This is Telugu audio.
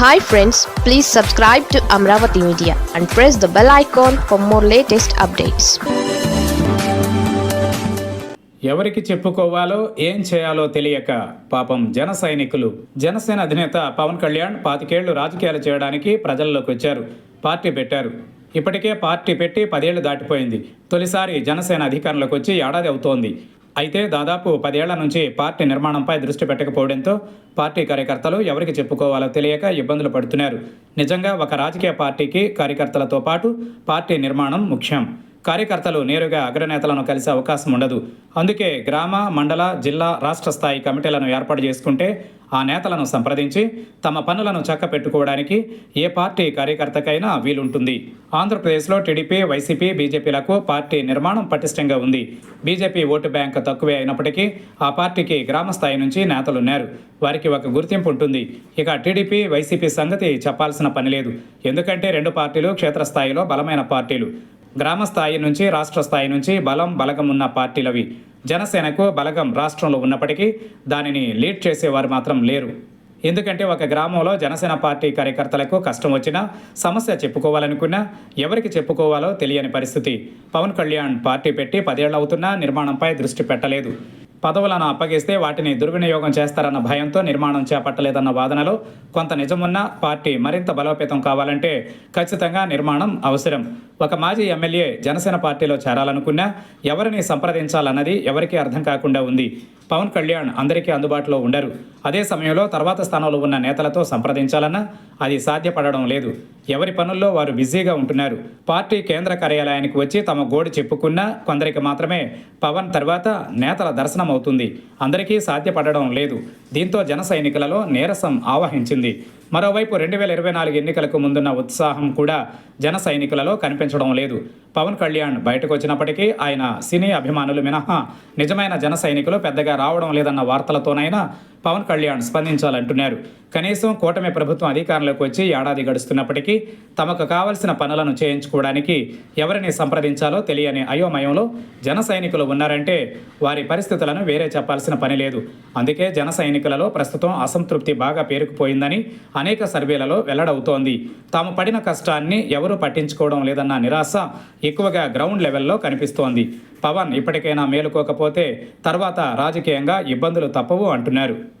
Hi friends please subscribe to Amaravati media and press the bell icon for more latest updates ఎవరికి చెప్పుకోవాలో ఏం చేయాలో తెలియక పాపం జన సైనికులు. జనసేన అధినేత పవన్ కళ్యాణ్ పాతికేళ్ళు రాజకీయాలు చేయడానికి ప్రజల్లోకి వచ్చారు. పార్టీ పెట్టారు. ఇప్పటికే పార్టీ పెట్టి పదేళ్ళు దాటిపోయింది. తొలిసారి జనసేన అధికారంలోకి వచ్చి ఏడాది అవుతోంది. అయితే దాదాపు పదేళ్ళ నుంచి పార్టీ నిర్మాణంపై దృష్టి పెట్టకపోవడంతో పార్టీ కార్యకర్తలు ఎవరికి చెప్పుకోవాలో తెలియక ఇబ్బందులు పడుతున్నారు. నిజంగా ఒక రాజకీయ పార్టీకి కార్యకర్తలతో పాటు పార్టీ నిర్మాణం ముఖ్యం. కార్యకర్తలు నేరుగా అగ్రనేతలను కలిసే అవకాశం ఉండదు. అందుకే గ్రామ మండల జిల్లా రాష్ట్ర స్థాయి కమిటీలను ఏర్పాటు చేసుకుంటే ఆ నేతలను సంప్రదించి తమ పనులను చక్క పెట్టుకోవడానికి ఏ పార్టీ కార్యకర్తకైనా వీలుంటుంది. ఆంధ్రప్రదేశ్లో టీడీపీ వైసీపీ బీజేపీలకు పార్టీ నిర్మాణం పటిష్టంగా ఉంది. బీజేపీ ఓటు బ్యాంక్ తక్కువే అయినప్పటికీ ఆ పార్టీకి గ్రామ స్థాయి నుంచి నేతలున్నారు వారికి ఒక గుర్తింపు ఉంటుంది. ఇక టీడీపీ వైసీపీ సంగతి చెప్పాల్సిన పని లేదు. ఎందుకంటే రెండు పార్టీలు క్షేత్రస్థాయిలో బలమైన పార్టీలు. గ్రామ స్థాయి నుంచి రాష్ట్ర స్థాయి నుంచి బలం బలగం ఉన్న పార్టీలవి. జనసేనకు బలగం రాష్ట్రంలో ఉన్నప్పటికీ దానిని లీడ్ చేసేవారు మాత్రం లేరు. ఎందుకంటే ఒక గ్రామంలో జనసేన పార్టీ కార్యకర్తలకు కష్టం వచ్చినా సమస్య చెప్పుకోవాలనుకున్నా ఎవరికి చెప్పుకోవాలో తెలియని పరిస్థితి. పవన్ కళ్యాణ్ పార్టీ పెట్టి పదేళ్ళు అవుతున్నా నిర్మాణంపై దృష్టి పెట్టలేదు. పదవులను అప్పగిస్తే వాటిని దుర్వినియోగం చేస్తారన్న భయంతో నిర్మాణం చేపట్టలేదన్న వాదనలో కొంత నిజమున్న పార్టీ మరింత బలోపేతం కావాలంటే ఖచ్చితంగా నిర్మాణం అవసరం. ఒక మాజీ ఎమ్మెల్యే జనసేన పార్టీలో చేరాలనుకున్నా ఎవరిని సంప్రదించాలన్నది ఎవరికీ అర్థం కాకుండా ఉంది. పవన్ కళ్యాణ్ అందరికీ అందుబాటులో ఉండరు. అదే సమయంలో తర్వాత స్థానంలో ఉన్న నేతలతో సంప్రదించాలన్నా అది సాధ్యపడడం లేదు. ఎవరి పనుల్లో వారు బిజీగా ఉంటున్నారు. పార్టీ కేంద్ర కార్యాలయానికి వచ్చి తమ గోడు చెప్పుకున్నా కొందరికి మాత్రమే పవన్ తర్వాత నేతల దర్శనం అవుతుంది. అందరికీ సాధ్యపడడం లేదు. దీంతో జన సైనికులలో నీరసం ఆవహించింది. మరోవైపు రెండు వేల ఇరవై నాలుగు ఎన్నికలకు ముందున్న ఉత్సాహం కూడా జన సైనికులలో కనిపించడం లేదు. పవన్ కళ్యాణ్ బయటకు వచ్చినప్పటికీ ఆయన సినీ అభిమానులు మినహా నిజమైన జన సైనికులు పెద్దగా రావడం లేదన్న వార్తలతోనైనా పవన్ కళ్యాణ్ స్పందించాలంటున్నారు. కనీసం కూటమి ప్రభుత్వం అధికారంలోకి వచ్చి ఏడాది గడుస్తున్నప్పటికీ తమకు కావలసిన పనులను చేయించుకోవడానికి ఎవరిని సంప్రదించాలో తెలియని అయోమయంలో జన సైనికులు ఉన్నారంటే వారి పరిస్థితులను వేరే చెప్పాల్సిన పని లేదు. అందుకే జన సైనికులలో ప్రస్తుతం అసంతృప్తి బాగా పేరుకుపోయిందని అనేక సర్వేలలో వెల్లడవుతోంది. తాము పడిన కష్టాన్ని ఎవరూ పట్టించుకోవడం లేదన్న నిరాశ ఎక్కువగా గ్రౌండ్ లెవెల్లో కనిపిస్తోంది. పవన్ ఇప్పటికైనా మేలుకోకపోతే తర్వాత రాజకీయంగా ఇబ్బందులు తప్పవు అంటున్నారు.